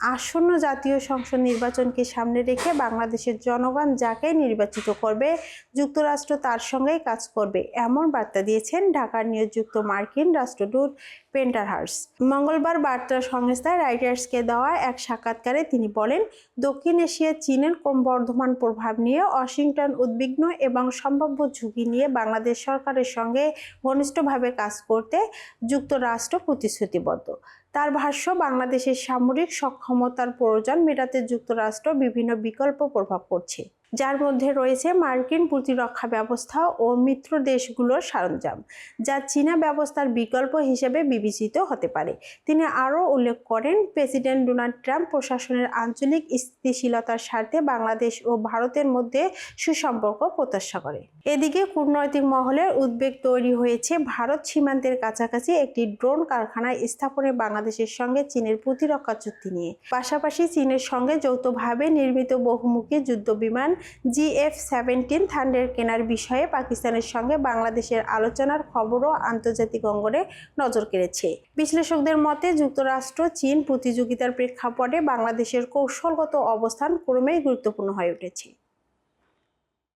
আসন্ন জাতীয় সংসদ নির্বাচনকে সামনে রেখে বাংলাদেশের জনগণ যাকে নির্বাচিত করবে, যুক্তরাষ্ট্র তার সঙ্গেই কাজ করবে, এমন বার্তা দিয়েছেন ঢাকার নিয়োগযুক্ত মার্কিন রাষ্ট্রদূত পেন্টারহার্স। মঙ্গলবার বার্তা সংস্থা রাইটার্সকে দেওয়া এক সাক্ষাৎকারে তিনি বলেন, দক্ষিণ এশিয়া চীনের ক্রমবর্ধমান প্রভাব নিয়ে ওয়াশিংটন উদ্বিগ্ন এবং সম্ভাব্য ঝুঁকি নিয়ে বাংলাদেশ সরকারের সঙ্গে ঘনিষ্ঠভাবে কাজ করতে যুক্তরাষ্ট্র প্রতিশ্রুতিবদ্ধ। তার ভাষ্য, বাংলাদেশের সামরিক সক্ষমতার প্রয়োজন মেটাতে যুক্তরাষ্ট্র বিভিন্ন বিকল্প প্রভাব করছে যার মধ্যে রয়েছে মার্কিন প্রতিরক্ষা ব্যবস্থা ও মিত্র দেশগুলোর সরঞ্জাম, যা চীনা ব্যবস্থার বিকল্প হিসেবে বিবেচিত হতে পারে। তিনি আরও উল্লেখ করেন, প্রেসিডেন্ট ডোনাল্ড ট্রাম্প প্রশাসনের আঞ্চলিক স্থিতিশীলতার স্বার্থে বাংলাদেশ ও ভারতের মধ্যে সুসম্পর্ক প্রত্যাশা করে। এদিকে কূটনৈতিক মহলের উদ্বেগ তৈরি হয়েছে ভারত সীমান্তের কাছাকাছি একটি ড্রোন কারখানা স্থাপনে বাংলাদেশের সঙ্গে চীনের প্রতিরক্ষা চুক্তি নিয়ে। পাশাপাশি চীনের সঙ্গে যৌথভাবে নির্মিত বহুমুখী যুদ্ধ বিমান জিএফ সেভেন্টিন থান্ডের কেনার বিষয়ে পাকিস্তানের সঙ্গে বাংলাদেশের আলোচনার খবরও আন্তর্জাতিক অঙ্গনে নজর কেড়েছে। বিশ্লেষকদের মতে, যুক্তরাষ্ট্র, চীন প্রতিযোগিতার প্রেক্ষাপটে বাংলাদেশের কৌশলগত অবস্থান ক্রমেই গুরুত্বপূর্ণ হয়ে উঠেছে।